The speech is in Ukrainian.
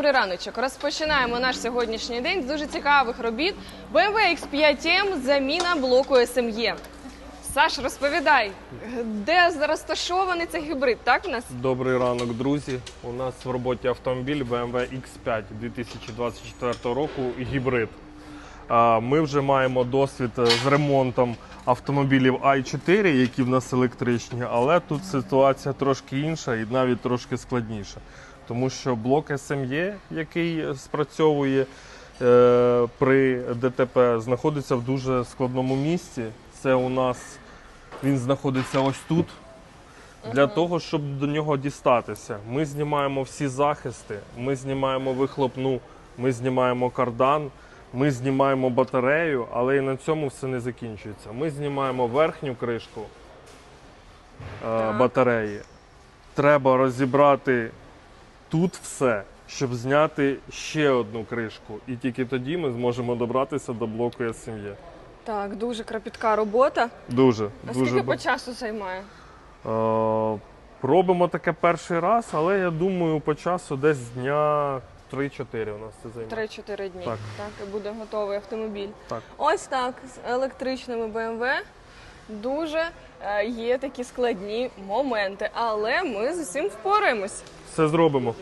добрий раночок. Розпочинаємо наш сьогоднішній день з дуже цікавих робіт. BMW X5M заміна блоку SME. Саш, розповідай, де розташований цей гібрид, так у нас? Добрий ранок, друзі. У нас в роботі автомобіль BMW X5 2024 року гібрид. Ми вже маємо досвід е, з ремонтом автомобілів i4, які в нас електричні, але тут ситуація трошки інша і навіть трошки складніша. Тому що блок SME, який спрацьовує е, при ДТП, знаходиться в дуже складному місці. Це у нас він знаходиться ось тут. Для того, щоб до нього дістатися, ми знімаємо всі захисти, ми знімаємо вихлопну, ми знімаємо кардан, ми знімаємо батарею, але і на цьому все не закінчується. Ми знімаємо верхню кришку е, батареї. Треба розібрати тут все, щоб зняти ще одну кришку. І тільки тоді ми зможемо добратися до блоку сім'ї. Так, дуже кропітка робота. Дуже, А дуже скільки ба- по часу займає? Е, Робимо таке перший раз, але я думаю, по часу десь дня 3-4 у нас це займає. 3-4 дні. Так. так, і буде готовий автомобіль. Так. Ось так, з електричними BMW дуже е, є такі складні моменти, але ми з усім впораємось. Все зробимо.